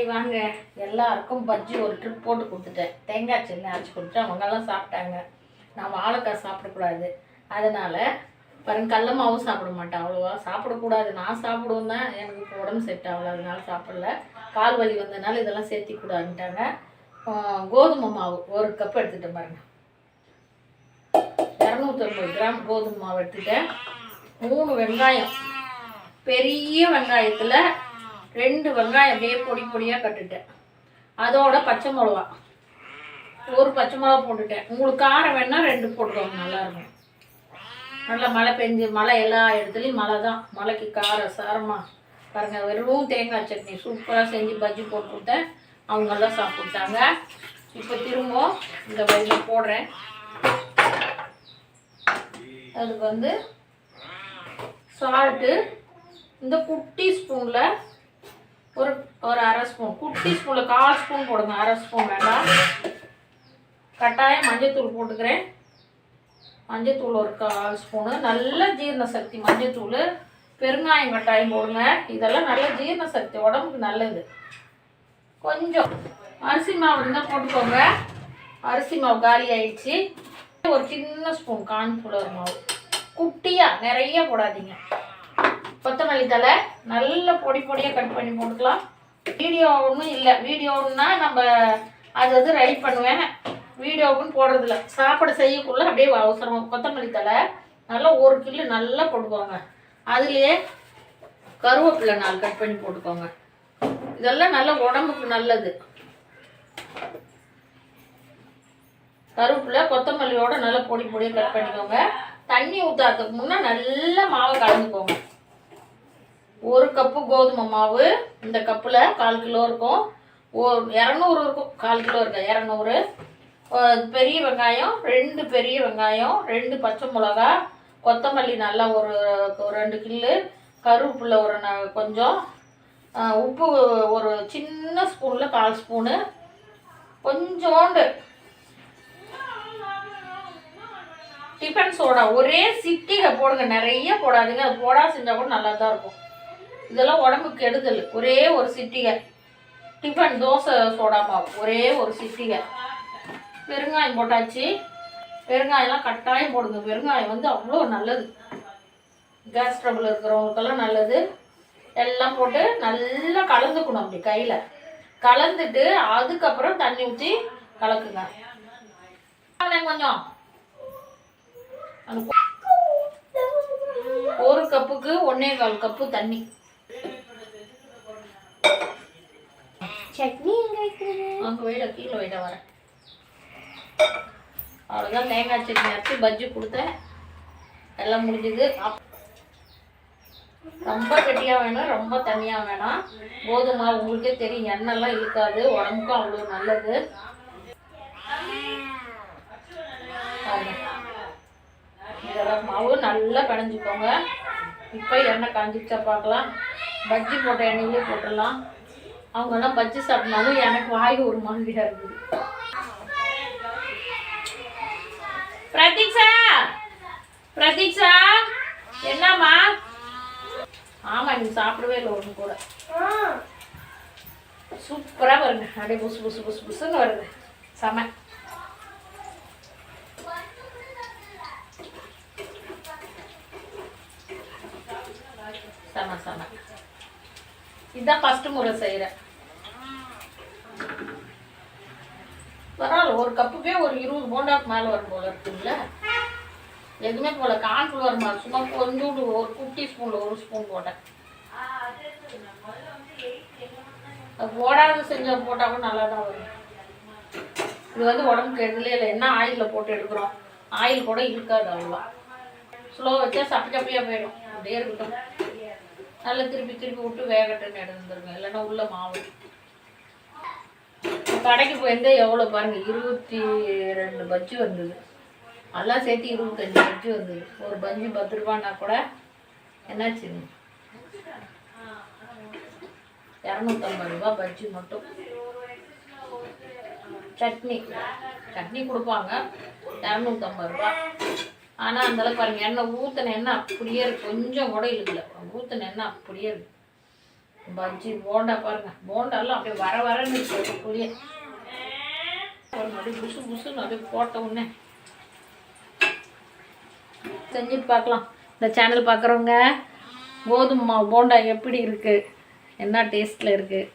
Hi வாங்க. எல்லாருக்கும் பஜ்ஜி ஒரு ட்ரிப் போட்டு கொடுத்துட்டேன். தேங்காய் சட்னி அரைச்சி கொடுத்துட்டு அவங்கெல்லாம் சாப்பிட்டாங்க. நான் வாழைக்காய் சாப்பிடக்கூடாது. அதனால் பாருங்க கடல மாவும் சாப்பிட மாட்டேன் அவ்வளோவா. சாப்பிடக்கூடாது. நான் சாப்பிடுவோம் தான். எனக்கு இப்போ உடம்பு செட் ஆகல. அதனால சாப்பிடல. கால் வலி வந்ததுனால இதெல்லாம் சேர்த்திக்கூடாதுன்ட்டாங்க. கோதுமை மாவு ஒரு கப் எடுத்துட்டேன் பாருங்க. இரநூத்தொம்பது கிராம் கோதுமை மாவு எடுத்துட்டேன். மூணு வெங்காயம். பெரிய வெங்காயத்தில் ரெண்டு வெங்காயம் அப்படியே பொடி பொடியாக கட்டுட்டேன். அதோட பச்சை மிளகா. ஒரு பச்சை மிளகா போட்டுட்டேன். உங்களுக்கு காரம் வேணால் ரெண்டு போட்டுக்கோங்க நல்லாயிருக்கும். நல்லா மழை பெஞ்சு மழை எல்லா இடத்துலையும் மழை தான். மழைக்கு காரம் சாரமாக பாருங்கள் வெறும் தேங்காய் சட்னி சூப்பராக செஞ்சு பஜ்ஜி போட்டு கொடுத்தேன். அவங்கெல்லாம் சாப்பிட்டாங்க. இப்போ திரும்ப இந்த பஜ்ஜி போடுறேன். அதுக்கு வந்து சால்ட்டு இந்த குட்டி ஸ்பூனில் ஒரு ஒரு அரை ஸ்பூன். குட்டி ஸ்பூனில் கால் ஸ்பூன் போடுங்க. அரை ஸ்பூன் வேண்டாம். கட்டாயம் மஞ்சத்தூள் போட்டுக்கிறேன். மஞ்சத்தூள் ஒரு கால் ஸ்பூனு. நல்ல ஜீரண சக்தி மஞ்சத்தூள். பெருங்காயம் கட்டாயம் போடுங்க. இதெல்லாம் நல்ல ஜீரண சக்தி. உடம்புக்கு நல்லது. கொஞ்சம் அரிசி மாவு இருந்தால் போட்டுக்கோங்க. அரிசி மாவு காலி ஆயிடுச்சு. ஒரு சின்ன ஸ்பூன் கார்ன்ஃப்ளவர் மாவு. குட்டியாக நிறைய போடாதீங்க. கொத்தமல்லி தலை நல்ல பொடி பொடியாக கட் பண்ணி போட்டுக்கலாம். வீடியோ ஒன்றும் இல்லை. வீடியோன்னா நம்ம அது அது ரெடி பண்ணுவேன். வீடியோவுக்குன்னு போடுறதில்ல. சாப்பாடு செய்யக்குள்ள அப்படியே அவசரம். கொத்தமல்லி தலை நல்லா ஒரு கிலோ நல்லா போட்டுக்கோங்க. அதுலேயே கருவேப்பிலை நாலு கட் பண்ணி போட்டுக்கோங்க. இதெல்லாம் நல்ல உடம்புக்கு நல்லது. கருவேப்பிலை கொத்தமல்லியோட நல்லா பொடி பொடியாக கட் பண்ணிக்கோங்க. தண்ணி ஊற்றாததுக்கு முன்னே நல்லா மாவை கலந்துக்கோங்க. ஒரு கப்பு கோதுமை மாவு இந்த கப்பில் கால் கிலோ இருக்கும். ஓ இரநூறு இருக்கும். கால் கிலோ இருக்கும் இரநூறு. பெரிய வெங்காயம் ரெண்டு பெரிய வெங்காயம் ரெண்டு பச்சை மிளகா கொத்தமல்லி நல்லா ஒரு ரெண்டு கில்லு கருவேப்பிலை ஒரு ந- கொஞ்சம் உப்பு ஒரு சின்ன ஸ்பூனில் கால் ஸ்பூனு கொஞ்சோண்டு. டிஃபன் சோடா ஒரே சிட்டிகை போடுங்க. நிறைய போடாதீங்க. அது போடா செஞ்சால் கூட நல்லா தான் இருக்கும். இதெல்லாம் உடம்புக்கு கெடுதல். ஒரே ஒரு சிட்டிகை. டிஃபன் தோசை சோடா மாவு ஒரே ஒரு சிட்டிகை. பெருங்காயம் போட்டாச்சு. பெருங்காயம்லாம் கட்டாயம் போடுங்க. பெருங்காயம் வந்து அவ்வளோ நல்லது. கேஸ் ட்ரபிள் இருக்கிறவங்களுக்கெல்லாம் நல்லது. எல்லாம் போட்டு நல்லா கலந்துக்கணும் அப்படி கையில். கலந்துட்டு அதுக்கப்புறம் தண்ணி ஊற்றி கலக்குங்க. கொஞ்சம். ஒரு கப்புக்கு ஒன்னே கால் கப்பு தண்ணி. சட்னி எங்க வைக்கிறது? அங்கே வீட கீழே வைட வரேன். அவ்வளோதான் தேங்காய் சட்னி அரைச்சி பஜ்ஜி கொடுத்தேன். எல்லாம் முடிஞ்சுது. ரொம்ப கட்டியாக வேணும் ரொம்ப தனியாக வேணாம். கோதுமை உங்களுக்கே தெரியும். எண்ணெய்லாம் இழுக்காது. உடம்புக்கும் அவ்வளோ நல்லது. இதெல்லாம் மாவு நல்லா பிணைஞ்சிக்கோங்க. இப்போ எண்ணெய் காஞ்சிச்சா பார்க்கலாம். பஜ்ஜி போட்ட எண்ணெயிலே போட்டுடலாம். அவங்கெல்லாம் பஜ்ஜி சாப்பிட்னாலும் எனக்கு வாய் ஒரு மாதிரியா இருக்குது பிரதீக்ஷா! பிரதீக்ஷா! என்னம்மா? ஆமா நீ சாப்பிடவே இல்லை ஒன்று கூட. சூப்பராக வருங்க அப்படியே புசு புசு புசு புசுன்னு வருது. செம. செம செம. இதுதான் ஃபர்ஸ்ட் முறை செய்கிறேன் பரவாயில்ல ஒரு கப்புக்கே ஒரு இருபது போண்டாக்கு மேலே வரும் போல இருக்குங்கள எதுவுமே போல கார்ன்ஃப்ளவர் மாதிரி சும்மா கொஞ்சோண்டு ஒரு குட்டி ஸ்பூனில் ஒரு ஸ்பூன் போட்டேன். அது போடாத செஞ்ச போட்டால் கூட நல்லா தான் வரும். இது வந்து உடம்புக்கு எதுலே இல்லை. என்ன ஆயிலில் போட்டு எடுக்கிறோம்? ஆயில் கூட இருக்காது அவ்வளோ ஸ்லோ வச்சா சப்பி சப்பையாக போயிடும். அப்படியே இருக்கட்டும். நல்லா திருப்பி திருப்பி விட்டு வேகட்டுன்னு எடுத்துருங்க இல்லைன்னா உள்ள மாவு. கடைக்கு போயிருந்தே எவ்வளோ பாருங்க இருபத்தி ரெண்டு பஜ்ஜி வந்தது. எல்லாம் சேர்த்து இருபத்தஞ்சி பஜ்ஜி வந்தது. ஒரு பஜ்ஜி பத்து ரூபான்னா கூட என்னாச்சு? இரநூத்தம்பது ரூபா பஜ்ஜி மட்டும். சட்னி. சட்னி கொடுப்பாங்க. இரநூத்தம்பது ரூபா. ஆனால் அந்தளவுக்கு பாருங்க எண்ணெய் ஊற்றின எண்ணெய் அப்படியே இருக்கு. கொஞ்சம் கூட இல்லை ஊற்றின எண்ணெய் அப்படியே இருக்கு. பஜ்ஜி போண்டா பாருங்க. போண்டாலாம் அப்படியே வர வரன்னு இருக்கு. புளிய பாருங்க அப்படியே புசு புசுன்னு அப்படியே போட்ட உடனே. செஞ்சுட்டு பார்க்கலாம். இந்த சேனல் பார்க்குறவங்க கோதுமை மாவு போண்டா எப்படி இருக்குது என்ன டேஸ்ட்டில் இருக்குது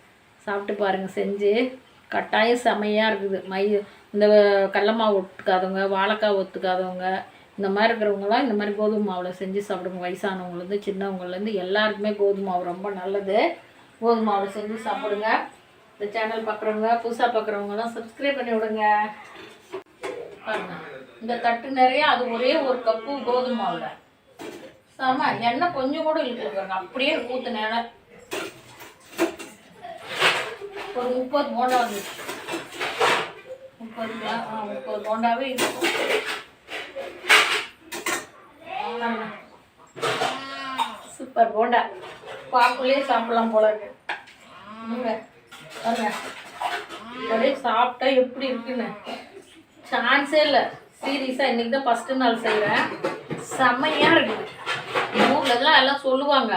சாப்பிட்டு பாருங்கள் செஞ்சு. கட்டாயம் செமையாக இருக்குது. மை இந்த கடல மாவு ஒத்துக்காதவங்க வாழைக்காய் ஒத்துக்காதவங்க இந்த மாதிரி இருக்கிறவங்களாம் இந்த மாதிரி கோதுமை மாவில் செஞ்சு சாப்பிடுங்க. வயசானவங்கலேருந்து சின்னவங்கலேருந்து எல்லாருக்குமே கோதுமை மாவு ரொம்ப நல்லது. கோதுமை மாவில் செஞ்சு சாப்பிடுங்க. இந்த சேனல் பார்க்குறவங்க புதுசாக பார்க்குறவங்கலாம் சப்ஸ்கிரைப் பண்ணி விடுங்க. இந்த தட்டு நிறைய அது ஒரே ஒரு கப்பு கோதுமை மாவில். ஆமா எண்ணெய் கொஞ்சம் கூட இழுத்து பாருங்க. அப்படியே ஊத்து நேரம் ஒரு முப்பது போண்டா வந்துச்சு. முப்பது ஆ, முப்பது போண்டாவே இருக்கும் சூப்பர் போண்டா. பாக்குள்ளே சாப்பிடலாம் போல இருக்கு. பாருங்க. அப்படியே சாப்பிட்டா எப்படி இருக்குன்னு. சான்ஸே இல்லை. சீரியஸாக இன்றைக்கி தான் ஃபஸ்ட்டு நாள் செய்கிறேன் செம்மையாக இருக்குது ஊர்லலாம் எல்லாம் சொல்லுவாங்க.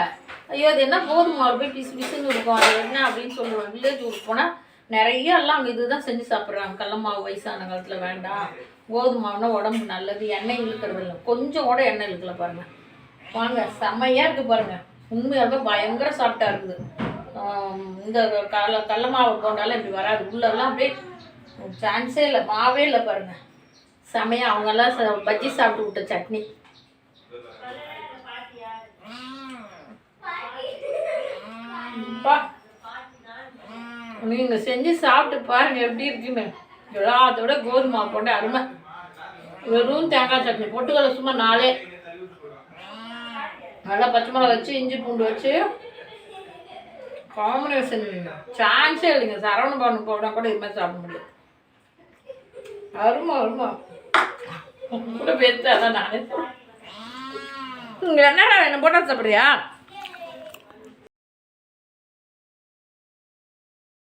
ஐயோ அது என்ன போதுமா மாவு? போய் பிசு பிசுன்னு இருக்கும். அது என்ன அப்படின்னு சொல்லுவாங்க. வில்லேஜ் ஊருக்கு போனால் நிறைய எல்லாம் அங்கே இதுதான் செஞ்சு சாப்பிட்றாங்க. கடல மாவு வயசான காலத்தில் வேண்டாம். கோதுமாவுனா உடம்பு நல்லது எண்ணெய் இழுக்கிறது இல்லை. கொஞ்சம் கூட எண்ணெய் இழுக்கல பாருங்கள் வாங்க செம்மையாக இருக்குது பாருங்கள் உண்மையாகவே பயங்கர சாஃப்டாக இருக்குது. இந்த கடல கடல மாவு போண்டாலும் இப்படி வராது. உள்ளெல்லாம் அப்படியே சான்ஸே இல்லை மாவே இல்லை பாருங்கள் செமையாக அவங்கெல்லாம் ச- பஜ்ஜி சாப்பிட்டு விட்ட சட்னி. நீங்கள் செஞ்சு சாப்பிட்டு பாருங்கள் எப்படி இருக்குமே. எல்லாத்தோட கோதுமை போட்டு அருமை. வெறும் தேங்காய் சட்னி. பொட்டுக்கடலை சும்மா நாளே நல்லா பச்சை மிளகா வச்சு இஞ்சி பூண்டு வச்சு. காம்பினேஷன் சான்ஸே இல்லைங்க. சரவண பவன் போனால் கூட இது மாதிரி சாப்பிட முடியும் அருமா அருமா. கூட பேச அதான் நானே என்னடா என்ன போட்டா சாப்பிட்றியா?